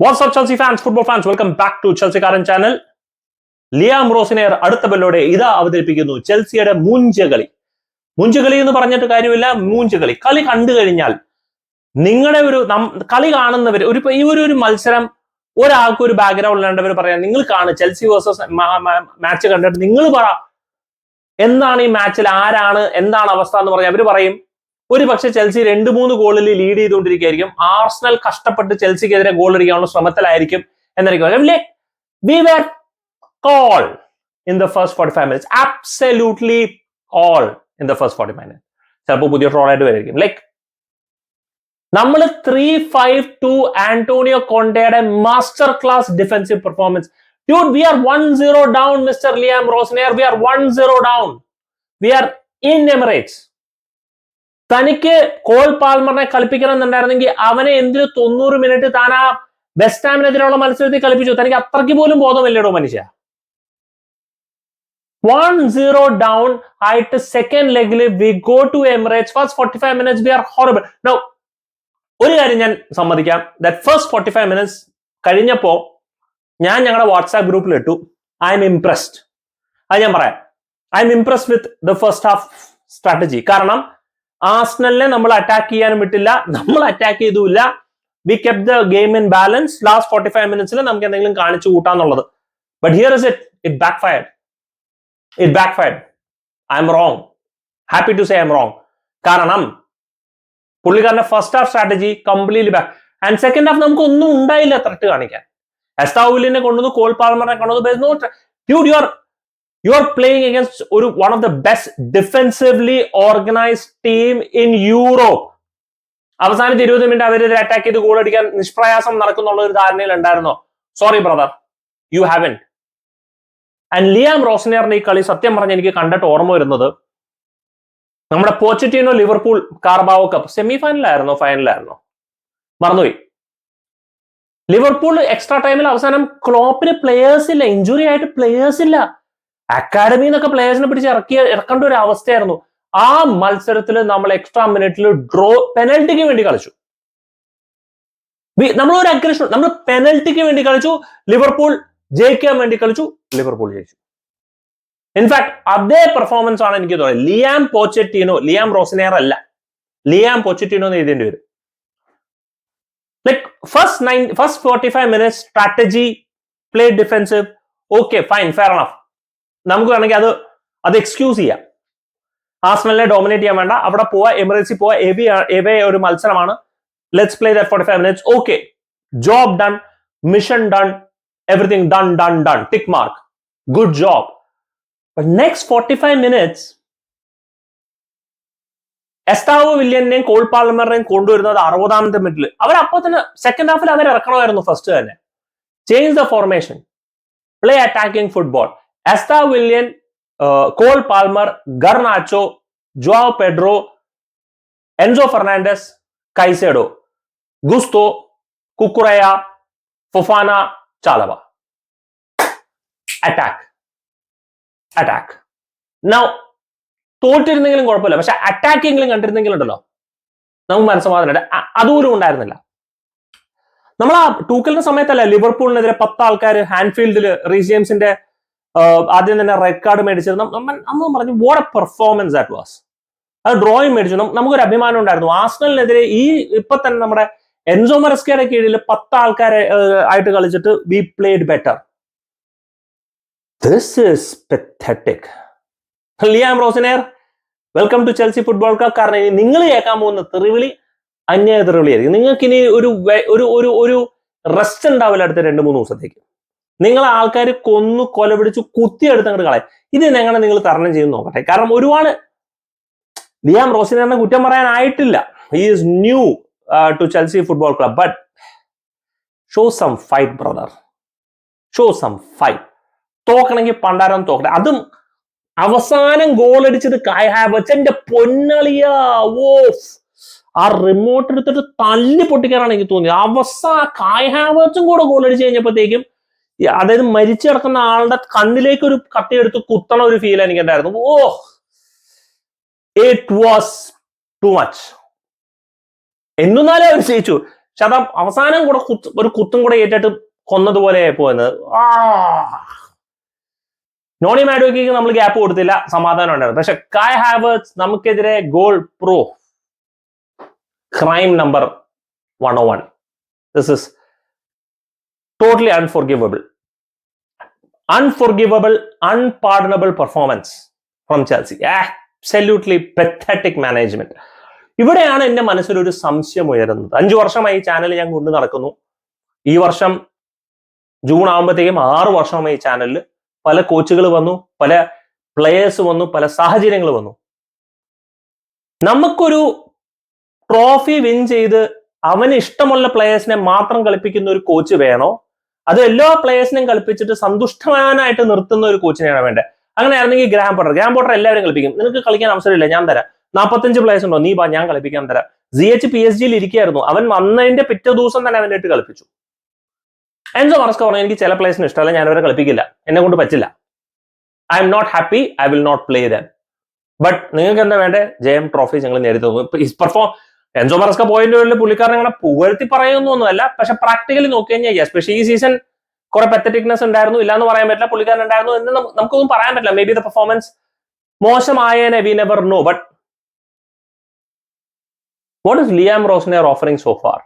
What's up Chelsea fans football fans welcome back to ചെൽസിക്കാരൻ channel Liam Rosenior അടുത്ത ബെല്ലോടെ ഇതാ അവതരിപ്പിക്കുന്നു ചെൽസിയുടെ മൂഞ്ചകളി. മൂഞ്ചകളി എന്ന് പറഞ്ഞിട്ട് കാര്യമില്ല മൂഞ്ചകളി. കളി കണ്ടു കഴിഞ്ഞാൽ നിങ്ങളുടെ ഒരു കളി കാണുന്നവർ ഒരു ഈ ഒരു ഒരു മത്സരം ഒരാൾക്ക് ഒരു ബാക്ക്ഗ്രൗണ്ട് ഉള്ളവർ പറയാം നിങ്ങൾ കാണും. ചെൽസി വേഴ്സസ് മാച്ച് കണ്ടിട്ട് നിങ്ങൾ പറ എന്താണ് ഈ മാച്ചിൽ ആരാണ് എന്താണ് അവസ്ഥ എന്ന് പറഞ്ഞാൽ അവർ പറയും ഒരു പക്ഷെ ചെൽസി രണ്ട് മൂന്ന് ഗോളിൽ ലീഡ് ചെയ്തുകൊണ്ടിരിക്കുകയായിരിക്കും. ആർസണൽ കഷ്ടപ്പെട്ട് ചെൽസിക്കെതിരെ ഗോൾ അടിക്കാനുള്ള ശ്രമത്തിലായിരിക്കും എന്നായിരിക്കും Cole in the first forty five minutes in the first ചിലപ്പോൾ പുതിയ ട്രോൾ ആയിട്ട് വരായിരിക്കും ലൈക്ക് നമ്മൾ three five two Antonio കോണ്ടയുടെ masterclass defensive performance dude we are one zero down mister Liam Rosenior we are one zero down we are in Emirates തനിക്ക് Cole പാൽമറിനെ കളിപ്പിക്കണം എന്നുണ്ടായിരുന്നെങ്കിൽ അവനെ എന്തിനു തൊണ്ണൂറ് മിനിറ്റ് താൻ ആ വെസ്റ്റ് ഹാമിനെതിരെയുള്ള മത്സരത്തിൽ കളിപ്പിച്ചു. തനിക്ക് അത്രയ്ക്ക് പോലും ബോധമില്ലടോ മനുഷ്യ. വൺ സീറോ ഡൗൺ ആയിട്ട് second ലെഗിൽ we go to Emirates first forty five minutes we are horrible no ഒരു കാര്യം ഞാൻ സമ്മതിക്കാം. That first forty five minutes കഴിഞ്ഞപ്പോ ഞാൻ ഞങ്ങളുടെ വാട്സാപ്പ് ഗ്രൂപ്പിൽ ഇട്ടു. ഐ എം ഇംപ്രസ്ഡ് അത് ഞാൻ പറയാം. I'm impressed with the first half strategy കാരണം ആസ്നലിനെ നമ്മൾ അറ്റാക്ക് ചെയ്യാനും വിട്ടില്ല നമ്മൾ attack ചെയ്തുമില്ല. We kept the game in balance last forty five മിനിറ്റ്സിൽ നമുക്ക് എന്തെങ്കിലും കാണിച്ചു കൂട്ടാന്നുള്ളത് but here is it it backfire it backfire I'm wrong happy to say I'm wrong കാരണം പുള്ളിക്കാരന്റെ first half strategy completely back and second half നമുക്ക് ഒന്നും ഉണ്ടായില്ല threat കാണിക്കാൻ. എസ്താവുലിനെ കൊണ്ടുവന്നു കോൾ പാൽമറിനെ കൊണ്ടുവന്നു dude you are you are playing against ഒരു one of the best defensively organised team in Europe അവസാനത്തെ ഇരുപത് മിനിറ്റ് അവരെതിരെ അറ്റാക്ക് ചെയ്ത് ഗോൾ അടിക്കാൻ നിഷ്പ്രയാസം നടക്കുന്നുള്ള ഒരു ധാരണയിൽ ഉണ്ടായിരുന്നോ? Sorry brother you haven't and Liam റോസ്നിയറിന്റെ ഈ കളി സത്യം പറഞ്ഞ് എനിക്ക് കണ്ടിട്ട് ഓർമ്മ വരുന്നത്. നമ്മുടെ Pochettino Liverpool Carabao cup semi ഫൈനലായിരുന്നോ ഫൈനലായിരുന്നോ മറന്നുപോയി. ലിവർപൂൾ എക്സ്ട്രാ ടൈമിൽ അവസാനം ക്ലോപ്പിന് പ്ലേയേഴ്സ് ഇല്ല ഇഞ്ചുറി ആയിട്ട് പ്ലേയേഴ്സ് ഇല്ല. അക്കാഡമി എന്നൊക്കെ പ്ലേയേഴ്സിനെ പിടിച്ച് ഇറക്കിയ ഇറക്കേണ്ട ഒരു അവസ്ഥയായിരുന്നു. ആ മത്സരത്തിൽ നമ്മൾ എക്സ്ട്രാ മിനിറ്റിൽ ഡ്രോ പെനൽറ്റിക്ക് വേണ്ടി കളിച്ചു. നമ്മൾ ഒരു അഗ്രഷൻ നമ്മൾ പെനൽറ്റിക്ക് വേണ്ടി കളിച്ചു. ലിവർപൂൾ ജയിക്കാൻ വേണ്ടി കളിച്ചു. ലിവർപൂൾ ജയിച്ചു. ഇൻഫാക്ട് അതേ പെർഫോമൻസ് ആണ് എനിക്ക് തോന്നുന്നത്. ലിയാം പോച്ചറ്റീനോ ലിയാം റോസിനെയർ അല്ല. ലിയാം പോച്ചറ്റീനോ എന്ന് എഴുതേണ്ടി വരും. Like first nine first forty five minutes strategy play defensive okay fine fair enough നമുക്ക് വേണമെങ്കിൽ അത് അത് എക്സ്ക്യൂസ് ചെയ്യാം. ആസ്മലിനെ ഡോമിനേറ്റ് ചെയ്യാൻ വേണ്ട. അവിടെ പോവാ എമിറേറ്റ്സിൽ പോവാ എവി എവേ ഒരു മത്സരമാണ്. Let's play that forty five minutes okay job done mission done everything done done done tick mark good job next forty five minutes Estevao വില്യനെയും Cole പാർലമെന്റിനെയും കൊണ്ടുവരുന്നത് അറുപതാമത്തെ മിനിറ്റിൽ അവർ അപ്പൊ തന്നെ സെക്കൻഡ് ഹാഫിൽ അവർ ഇറക്കണമായിരുന്നു ഫസ്റ്റ് തന്നെ. Change the formation play attacking football Estevao Willian Cole Palmer Garnacho Joao Pedro Enzo Fernandez Caicedo Gusto Cucurella Fofana Chalobah attack attack now തോറ്റിരുന്നെങ്കിലും കുഴപ്പമില്ല. പക്ഷെ അറ്റാക്കിങ്ങിലും കണ്ടിരുന്നെങ്കിലും ഉണ്ടല്ലോ. നമുക്ക് മനസ്സമാധാനം അതുപോലും ഉണ്ടായിരുന്നില്ല. നമ്മൾ ആ ടൂക്കലിന്റെ സമയത്തല്ല ലിവർപൂളിനെതിരെ പത്ത് ആൾക്കാർ ഹാൻഡ്ഫീൽഡിൽ റീസിയംസിന്റെ ആദ്യം തന്നെ റെഡ് കാർഡ് മേടിച്ചിരുന്നു. നമ്മൾ നമ്മൾ പറഞ്ഞു what a performance that was അത് ഡ്രോയിങ് മേടിച്ചു നമുക്കൊരു അഭിമാനം ഉണ്ടായിരുന്നു. ആസ്നലിനെതിരെ ഈ ഇപ്പൊ തന്നെ നമ്മുടെ എൻസോ മറസ്കയുടെ കീഴിൽ പത്ത് ആൾക്കാരെ ആയിട്ട് കളിച്ചിട്ട് we played better this is pathetic Liam Rosenior welcome to Chelsea football cup കാരണം ഇനി നിങ്ങൾ കേൾക്കാൻ പോകുന്ന തെറിവിളി അന്യായ തെറിവിളിയായിരിക്കും. നിങ്ങൾക്ക് ഇനി ഒരു ഒരു ഒരു റെസ്റ്റ് ഉണ്ടാവില്ല അടുത്ത രണ്ട് മൂന്ന് ദിവസത്തേക്ക്. നിങ്ങൾ ആൾക്കാർ കൊന്നു കൊല പിടിച്ച് കുത്തിയെടുത്ത് അങ്ങോട്ട് കളയും. ഇത് എങ്ങനെ നിങ്ങൾ തരണം ചെയ്ത് നോക്കട്ടെ? കാരണം ഒരുപാട് ലിയാം റോസിനെ കുറ്റം പറയാനായിട്ടില്ല. He is new to Chelsea football club but show some fight brother show some fight തോക്കണമെങ്കിൽ പണ്ടാരം തോക്കട്ടെ. അതും അവസാനം ഗോൾ അടിച്ചത് കായ് ഹാവച്ച് പൊന്നളിയാ ഓ ആ റിമോട്ട് എടുത്തിട്ട് തല്ലി പൊട്ടിക്കാനാണ് എനിക്ക് തോന്നിയത്. അവസാന കായ് കൂടെ ഗോൾ അടിച്ചു കഴിഞ്ഞപ്പോഴത്തേക്കും അതായത് മരിച്ചു കിടക്കുന്ന ആളുടെ കണ്ണിലേക്ക് ഒരു കത്തിയെടുത്ത് കുത്തണ ഒരു ഫീൽ എനിക്ക് ഉണ്ടായിരുന്നു. Oh it was too much എന്നാലേ അവർ ജയിച്ചു പക്ഷെ അത് അവസാനം കൂടെ ഒരു കുത്തും കൂടെ ഏറ്റിട്ട് കൊന്നതുപോലെ പോയെന്ന് നോണി മാഡോയ്ക്ക് നമ്മൾ ഗ്യാപ്പ് കൊടുത്തില്ല സമാധാനം ഉണ്ടായിരുന്നു. പക്ഷെ കായ് ഹാവേഴ്സ് നമുക്കെതിരെ goal pro crime number one oh one this is totally unforgivable unforgivable unpardonable performance from Chelsea absolutely pathetic management ഇവിടെയാണ് എന്റെ മനസ്സിലൊരു സംശയം ഉയരുന്നത്. അഞ്ചു വർഷമായി ഈ ചാനൽ ഞാൻ കൊണ്ടു നടക്കുന്നു. ഈ വർഷം ജൂൺ ആകുമ്പോഴത്തേക്കും ആറ് വർഷമായി ഈ ചാനലിൽ പല കോച്ചുകൾ വന്നു പല പ്ലെയേഴ്സ് വന്നു പല സാഹചര്യങ്ങൾ വന്നു. നമുക്കൊരു ട്രോഫി വിൻ ചെയ്ത് അവന് ഇഷ്ടമുള്ള പ്ലെയേഴ്സിനെ മാത്രം കളിപ്പിക്കുന്ന ഒരു കോച്ച് വേണോ? അത് എല്ലാ പ്ലെയേഴ്സിനെയും കളിപ്പിച്ചിട്ട് സന്തുഷ്ടവാനായിട്ട് നിർത്തുന്ന ഒരു കോച്ചിനെയാണ് വേണ്ടത്. അങ്ങനെ ആയിരുന്നെങ്കിൽ ഗ്രാം പോട്ടർ. ഗ്രാം പോട്ടർ എല്ലാവരും കളിപ്പിക്കും. നിനക്ക് കളിക്കാൻ അവസരമില്ല ഞാൻ തരാം. നാൽപ്പത്തഞ്ച് പ്ലേയേഴ്സ് ഉണ്ടോ? നീ ബാ ഞാൻ കളിപ്പിക്കാൻ തരാം. സി എച്ച് പി എസ് ജിയിൽ ഇരിക്കുകയായിരുന്നു. അവൻ വന്നതിന്റെ പിറ്റേ ദിവസം തന്നെ അവന്റെ ഇട്ട് കളിപ്പിച്ചു. എൻസോ മറസ്ക പറഞ്ഞു എനിക്ക് ചില പ്ലേയേഴ്സിന് ഇഷ്ടമല്ല ഞാൻ അവരെ കളിപ്പിക്കില്ല. എന്നെ കൊണ്ട് പറ്റില്ല. I'm not happy I will not play then but നിങ്ങൾക്ക് എന്താ വേണ്ടേ ജയം ട്രോഫി ഞങ്ങൾ നേടി പെർഫോം എൻസോ മറസ്ക പോയിന്റുകളിൽ പുള്ളിക്കാരൻ അങ്ങനെ പുകഴ്ത്തി പറയുന്നൊന്നുമല്ല പക്ഷെ പ്രാക്ടിക്കലി നോക്കി കഴിഞ്ഞാൽ പക്ഷേ ഈ സീസൺ കുറെ പെത്തറ്റിക്നെസ് ഉണ്ടായിരുന്നു. ഇല്ലാന്ന് പറയാൻ പറ്റില്ല പുള്ളിക്കാരൻ ഉണ്ടായിരുന്നു എന്ന് നമുക്കൊന്നും പറയാൻ പറ്റില്ല. Maybe the performance മോശമായേനെ we never know but what is Liam Rosenior offering so far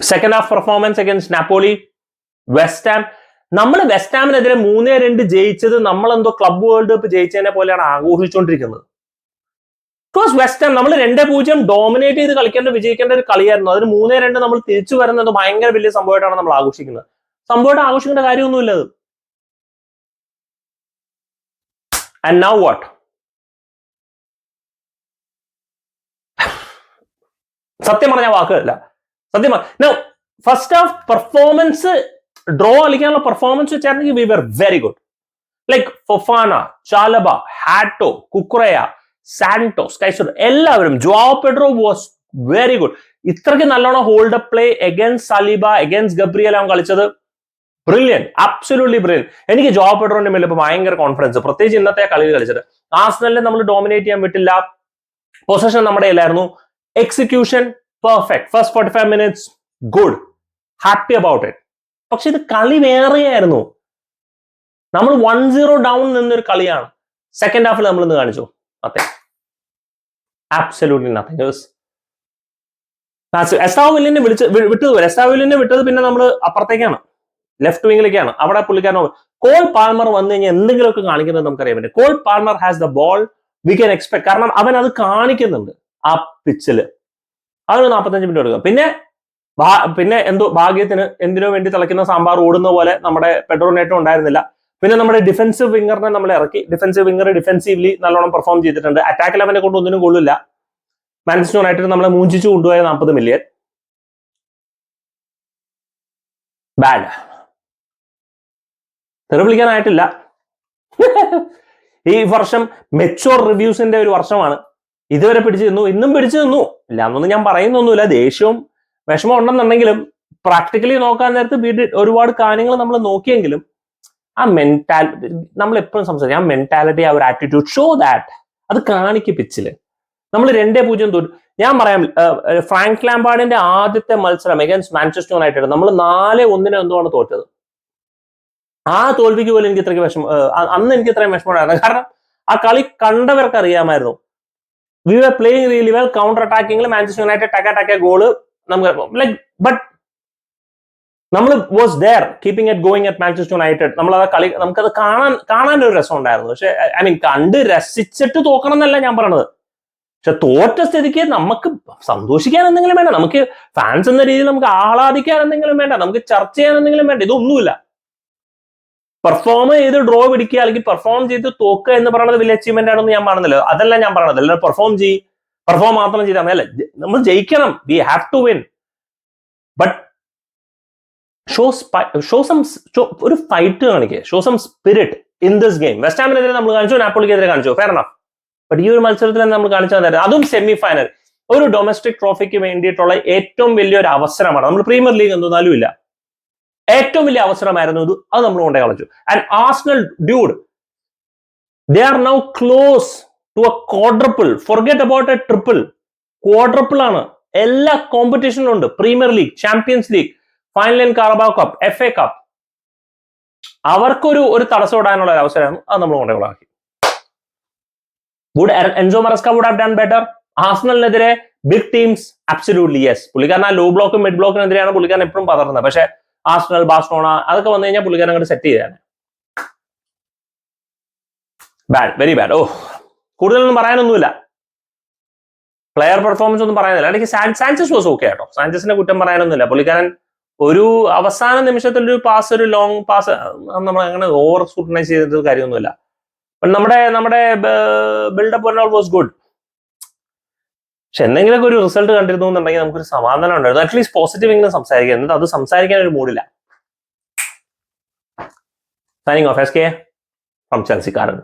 second half performance against Napoli West Ham നമ്മൾ വെസ്റ്റ് ഹാമിനെതിരെ മൂന്നേ രണ്ട് ജയിച്ചത് നമ്മളെന്തോ ക്ലബ് വേൾഡ് കപ്പ് ജയിച്ചതിനെ പോലെയാണ് ആഘോഷിച്ചുകൊണ്ടിരിക്കുന്നത് ബിക്കോസ് വെസ്റ്റേൺ നമ്മൾ രണ്ട് പൂജ്യം ഡോമിനേറ്റ് ചെയ്ത് കളിക്കേണ്ട വിജയിക്കേണ്ട ഒരു കളിയായിരുന്നു. അതിന് മൂന്നേ രണ്ട് നമ്മൾ തിരിച്ചു വരുന്നത് ഭയങ്കര വലിയ സംഭവമായിട്ടാണ് നമ്മൾ ആഘോഷിക്കുന്നത്. സംഭവമായിട്ട് ആഘോഷിക്കേണ്ട കാര്യമൊന്നുമില്ല അത്. ആൻഡ് നൗ വാട്ട് സത്യം പറഞ്ഞ വാക്കുകളല്ല സത്യം ഫസ്റ്റ് ഹാഫ് പെർഫോമൻസ് ഡ്രോ കളിക്കാനുള്ള performance വെച്ചായിരുന്നെങ്കിൽ we were very good like Fofana Chalobah Hato Cucurella Santos Caicedo എല്ലാവരും Joao Pedro was very good ഇത്രയ്ക്ക് നല്ലോണം hold up play against Saliba against Gabriel അവൻ കളിച്ചത്. ബ്രില്യൻ അബ്സൊല്യൂട്ട്ലി ബ്രില്യൻ എനിക്ക് ജോ പെഡ്രോന്റെ മേലെ ഇപ്പൊ ഭയങ്കര കോൺഫിഡൻസ് പ്രത്യേകിച്ച് ഇന്നത്തെ കളിയിൽ കളിച്ചത്. ആസ്നലിനെ നമ്മൾ ഡോമിനേറ്റ് ചെയ്യാൻ പറ്റില്ല പൊസിഷൻ നമ്മുടെ ഇല്ലായിരുന്നു execution perfect first forty five minutes good happy about it പക്ഷെ ഇത് കളി വേറെയായിരുന്നു. നമ്മൾ വൺ സീറോ ഡൗൺ നിന്നൊരു കളിയാണ്. സെക്കൻഡ് ഹാഫിൽ നമ്മൾ ഇന്ന് കാണിച്ചു. അതെ ആബ്സല്യൂട്ട്ലി നത്തിങ് എസ്താവിലിനെ വിളിച്ച് വിട്ടത് എസ്താവിലിനെ വിട്ടത് പിന്നെ നമ്മൾ അപ്പുറത്തേക്കാണ്. ലെഫ്റ്റ് വിങ്ങിലേക്കാണ് അവിടെ പുള്ളിക്കാരൻ കോൾ പാൽമർ വന്നു കഴിഞ്ഞാൽ എന്തെങ്കിലുമൊക്കെ കാണിക്കുന്നത് നമുക്കറിയാൻ പറ്റും. Cole Palmer has the ball we can expect കാരണം അവൻ അത് കാണിക്കുന്നുണ്ട് ആ പിച്ചിൽ അതൊരു നാൽപ്പത്തഞ്ച് മിനിറ്റ് എടുക്കുക പിന്നെ പിന്നെ എന്തോ ഭാഗ്യത്തിന് എന്തിനോ വേണ്ടി തിളയ്ക്കുന്ന സാമ്പാർ ഓടുന്ന പോലെ നമ്മുടെ പെട്രോൾ നേട്ടം ഉണ്ടായിരുന്നില്ല. പിന്നെ നമ്മുടെ ഡിഫൻസീവ് വിങ്ങറിനെ നമ്മൾ ഇറക്കി. ഡിഫൻസീവ് വിങ്ങർ ഡിഫൻസീവ്ലി നല്ലോണം പെർഫോം ചെയ്തിട്ടുണ്ട്. അറ്റാക്ക് അവനെ കൊണ്ട് ഒന്നിനും കൊള്ളില്ല മാൻചസ്റ്റർ യുണൈറ്റഡ് നമ്മളെ മൂഞ്ചിച്ചു കൊണ്ടുപോയ നാൽപ്പത് മില്യൺ ബാഡ് തെറി വിളിക്കാനായിട്ടില്ല ഈ വർഷം മെച്ചോർ റിവ്യൂസിന്റെ ഒരു വർഷമാണ്. ഇതുവരെ പിടിച്ചു നിന്നു. ഇന്നും പിടിച്ചു നിന്നു. ഇല്ല എന്നൊന്നും ഞാൻ പറയുന്നൊന്നുമില്ല. ദേഷ്യവും വിഷമം ഉണ്ടെന്നുണ്ടെങ്കിലും പ്രാക്ടിക്കലി നോക്കാൻ നേരത്ത് ഒരുപാട് കാര്യങ്ങൾ നമ്മൾ നോക്കിയെങ്കിലും ആ മെന്റാലിറ്റി നമ്മൾ എപ്പോഴും സംസാരിക്കും ആ മെന്റാലിറ്റി ആ ഒരു ആറ്റിറ്റ്യൂഡ് ഷോ ദാറ്റ് അത് കാണിക്കും പിച്ചിൽ നമ്മൾ രണ്ടേ പൂജ്യം തോറ്റു ഞാൻ പറയാം ഫ്രാങ്ക് ലാംബാർഡിന്റെ ആദ്യത്തെ മത്സരം എഗൻസ്റ്റ് മാഞ്ചസ്റ്റർ യുണൈറ്റഡ് നമ്മൾ നാല് ഒന്നിന് എന്തോ ആണ് തോറ്റത്? ആ തോൽവിക്ക് പോലും എനിക്ക് ഇത്രയ്ക്ക് വിഷമം അന്ന് എനിക്ക് ഇത്രയും വിഷമമുണ്ടായിരുന്നു. കാരണം ആ കളി കണ്ടവർക്ക് അറിയാമായിരുന്നു. We are playing really well counter അറ്റാക്കിംഗിൽ Manchester United ടക്ക ടക്ക ഗോൾ നമുക്ക് ലൈക്ക് ബട്ട് നമ്മൾ was there keeping it going at Manchester United നമ്മൾ അത് കളി നമുക്കത് കാണാൻ കാണാൻ ഒരു രസം ഉണ്ടായിരുന്നു പക്ഷെ ഐ മീൻ കണ്ട് രസിച്ചിട്ട് തോക്കണം എന്നല്ല ഞാൻ പറഞ്ഞത്. പക്ഷെ തോറ്റ സ്ഥിതിക്ക് നമുക്ക് സന്തോഷിക്കാൻ എന്തെങ്കിലും വേണ്ട. നമുക്ക് ഫാൻസ് എന്ന രീതിയിൽ നമുക്ക് ആഹ്ലാദിക്കാൻ എന്തെങ്കിലും വേണ്ട. നമുക്ക് ചർച്ച ചെയ്യാൻ എന്തെങ്കിലും വേണ്ട. ഇതൊന്നുമില്ല. പെർഫോം ചെയ്ത് ഡ്രോ പിടിക്കുക അല്ലെങ്കിൽ പെർഫോം ചെയ്ത് തോക്കുക എന്ന് പറയുന്നത് വലിയ അച്ചീവ്മെന്റ് ആണെന്ന് ഞാൻ പറഞ്ഞല്ലോ. അതല്ല ഞാൻ പറഞ്ഞത്. അല്ല പെർഫോം ചെയ്യ് പെർഫോം മാത്രം ചെയ്താൽ മതി. അല്ല നമ്മൾ ജയിക്കണം. We have to win but show show some ഒരു ഫൈറ്റ് കാണിക്കുക show some spirit in this game West ഹാമിനെതിരെ നമ്മൾ കാണിച്ചു നാപ്പോളിക്കെതിരെ കാണിച്ചു. ഫെയർ എനഫ് ബട്ട് ഈ ഒരു മത്സരത്തിൽ നമ്മൾ കാണിച്ചാൽ തരാം അതും സെമി ഫൈനൽ ഒരു ഡൊമസ്റ്റിക് ട്രോഫിക്ക് വേണ്ടിയിട്ടുള്ള ഏറ്റവും വലിയൊരു അവസരമാണ്. നമ്മൾ പ്രീമിയർ ലീഗ് എന്തൊന്നാലും ഇല്ല. ഏറ്റവും വലിയ അവസരമായിരുന്നു ഇത്. അത് നമ്മൾ കൊണ്ടേ കളിച്ചു. And Arsenal dude they are now close to a quadruple forget about a triple quadruple ആണ്. എല്ലാ കോമ്പറ്റീഷനിലും ഉണ്ട്. Premier League Champions League final and Carabao cup F A cup അവർക്കൊരു ഒരു തടസ്സം ഇടാനുള്ള ഒരു അവസരമാണ് അത് നമ്മൾ കൊണ്ടുപോയി would Enzo Maresca would have done better ആസ്നലിനെതിരെ big teams absolutely yes പുള്ളിക്കാരൻ ആ ലോ ബ്ലോക്കും മിഡ് ബ്ലോക്കിനെതിരെയാണ് പുള്ളിക്കാരൻ എപ്പോഴും പതറുന്നത്. പക്ഷെ ആസ്നൽ ബാസ്റ്റോണ അതൊക്കെ വന്നു കഴിഞ്ഞാൽ പുള്ളിക്കാരൻ അങ്ങോട്ട് സെറ്റ് ചെയ്താണ് ബാഡ് വെരി ബാഡ് ഓ കൂടുതലൊന്നും പറയാനൊന്നുമില്ല. പ്ലെയർ പെർഫോമൻസ് ഒന്നും പറയാനില്ല. അല്ലെങ്കിൽ സാൻസസ് വാസ് ഓക്കെ കേട്ടോ. സാൻചസിനെ കുറ്റം പറയാനൊന്നുമില്ല. പുള്ളിക്കാരൻ ഒരു അവസാന നിമിഷത്തിൽ ഒരു പാസ് ഒരു ലോങ് പാസ് നമ്മൾ അങ്ങനെ ഓവർ സ്ക്രൂട്ടനൈസ് ചെയ്തിട്ട് കാര്യമൊന്നുമില്ല. നമ്മുടെ നമ്മുടെ ബിൽഡപ്പ് വാസ് ഗുഡ് പക്ഷെ എന്തെങ്കിലുമൊക്കെ ഒരു റിസൾട്ട് കണ്ടിരുന്നു എന്നുണ്ടെങ്കിൽ നമുക്കൊരു സമാധാനം ഉണ്ടായിരുന്നു. അറ്റ്ലീസ്റ്റ് പോസിറ്റീവ് എങ്കിലും സംസാരിക്കുക. എന്നിട്ട് അത് സംസാരിക്കാൻ ഒരു മൂഡില്ല signing off S K from ചെൽസിക്കാരൻ